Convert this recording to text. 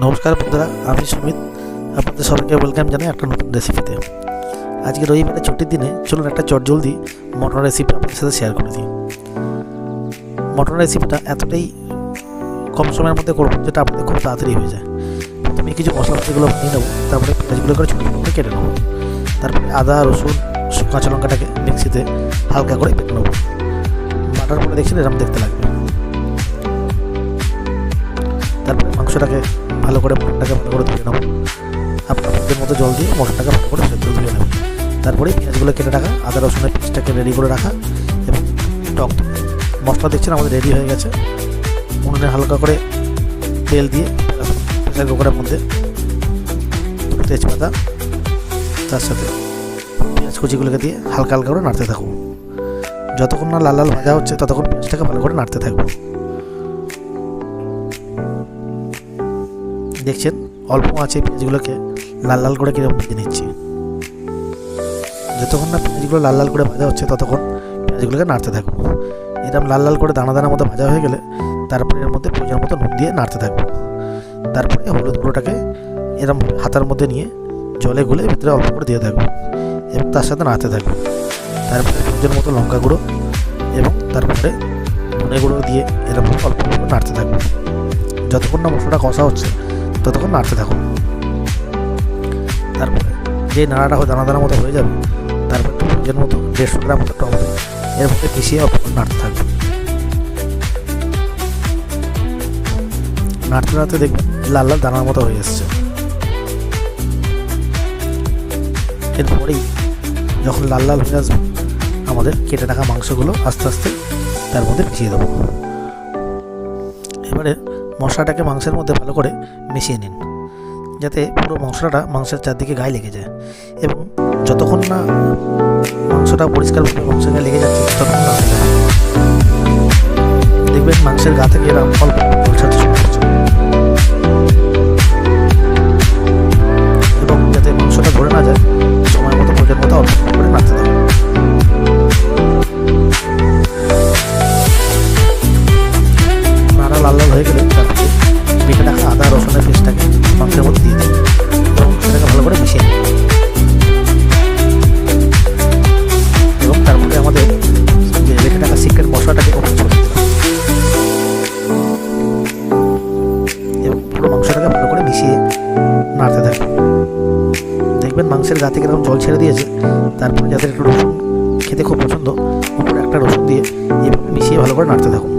নমস্কার বন্ধুরা, আমি সুমিত। আপনাদের সবাইকে ওয়েলকাম জানাই একটা নতুন রেসিপিতে আজকে রবিবারে ছুটির দিনে চলুন একটা চটজলদি মটন রেসিপি আপনাদের সাথে শেয়ার করে দিই। মটন রেসিপিটা এতটাই কম সময়ের মধ্যে করব যেটা আপনাদের খুব তাড়াতাড়ি হয়ে যায়। প্রথমে কিছু মশলাপাতিগুলো বানিয়ে নেব, তারপরে পেঁয়াজগুলো করে ছোটো করে কেটে নেব। তারপরে আদা, রসুন, কাঁচা লঙ্কাটাকে মিক্সিতে হালকা করে বেটে নেব। বাটার পরে দেখছেন এরকম দেখতে লাগবে। মাংসটাকে ভালো করে মটনটাকে ভালো করে ধুয়ে নেব। আপনাদের মতো জল দিয়ে মটনটাকে ভালো করে সেদ্ধ ধুয়ে নেবেন তারপরে পেঁয়াজগুলো কেটে রাখা, আদা, রসুনের পেস্টটাকে রেডি করে রাখা এবং টক মশলা দেখছেন আমাদের রেডি হয়ে গেছে। উনুনে হালকা করে তেল দিয়ে প্রেসার কুকারের মধ্যে তেজপাতা, তার সাথে পেঁয়াজ কুচিগুলোকে দিয়ে হালকা হালকা করে নাড়তে থাকব যতক্ষণ না লাল লাল ভাজা হচ্ছে, ততক্ষণ পেঁয়াজটাকে ভালো করে নাড়তে থাকব। দেখছেন? অল্প আছে পেঁয়াজগুলোকে লাল লাল করে কীরকম ভেজে নিচ্ছি। যতক্ষণ না পেঁয়াজগুলো লাল লাল করে ভাজা হচ্ছে, ততক্ষণ পেঁয়াজগুলোকে নাড়তে থাকব। এরকম লাল লাল করে দানা দানা মতো ভাজা হয়ে গেলে তারপরে এর মধ্যে প্রয়োজন মতো নুন দিয়ে নাড়তে থাকব। তারপরে হলুদ গুঁড়োটাকে এরম হাতার মধ্যে নিয়ে জলে গুলে ভিতরে অল্প করে দিয়ে থাকব এবং তার সাথে নাড়তে থাকব। তারপরে প্রয়োজন মতো লঙ্কা গুঁড়ো এবং তারপরে ধনে গুঁড়ো দিয়ে এরকম অল্প অল্প করে নাড়তে থাকব। যতক্ষণ না মশলাটা কষা হচ্ছে ততক্ষণ নাড়তে থাকুন। তারপরে যে নাড়াটা দানা দানা মতো হয়ে যাবে, তারপর প্রয়োজন মতো দেড়শো গ্রাম মতো টমেটো এর মধ্যে মিশিয়ে নাড়তে থাকবে নাড়তে নাড়তে দেখবেন লাল লাল দানার মতো হয়ে এসছে। এরপরেই যখন লাল লাল হয়ে আসবে, আমাদের কেটে রাখা মাংসগুলো আস্তে আস্তে তার মধ্যে মিশিয়ে দেবো। এবারে মশলাটাকে মাংসের মধ্যে ভালো করে মিশিয়ে নিন, যাতে পুরো মশলাটা মাংসের চারদিকে গায়ে লেগে যায় এবং যতক্ষণ না মাংসটা পরিষ্কারভাবে মাংসের গায়ে লেগে যাচ্ছে, ততক্ষণ। দেখবেন মাংসের গা থেকে এরা অল্প মাংসটাকে ভালো করে মিশিয়ে নাড়তে থাকবে দেখবেন মাংসের গা থেকে জল ছেড়ে দিয়েছে, তারপরে যাদের একটু রসুন খেতে খুব পছন্দ উপরে একটা রসুন দিয়ে এভাবে মিশিয়ে ভালো করে নাড়তে থাকুন।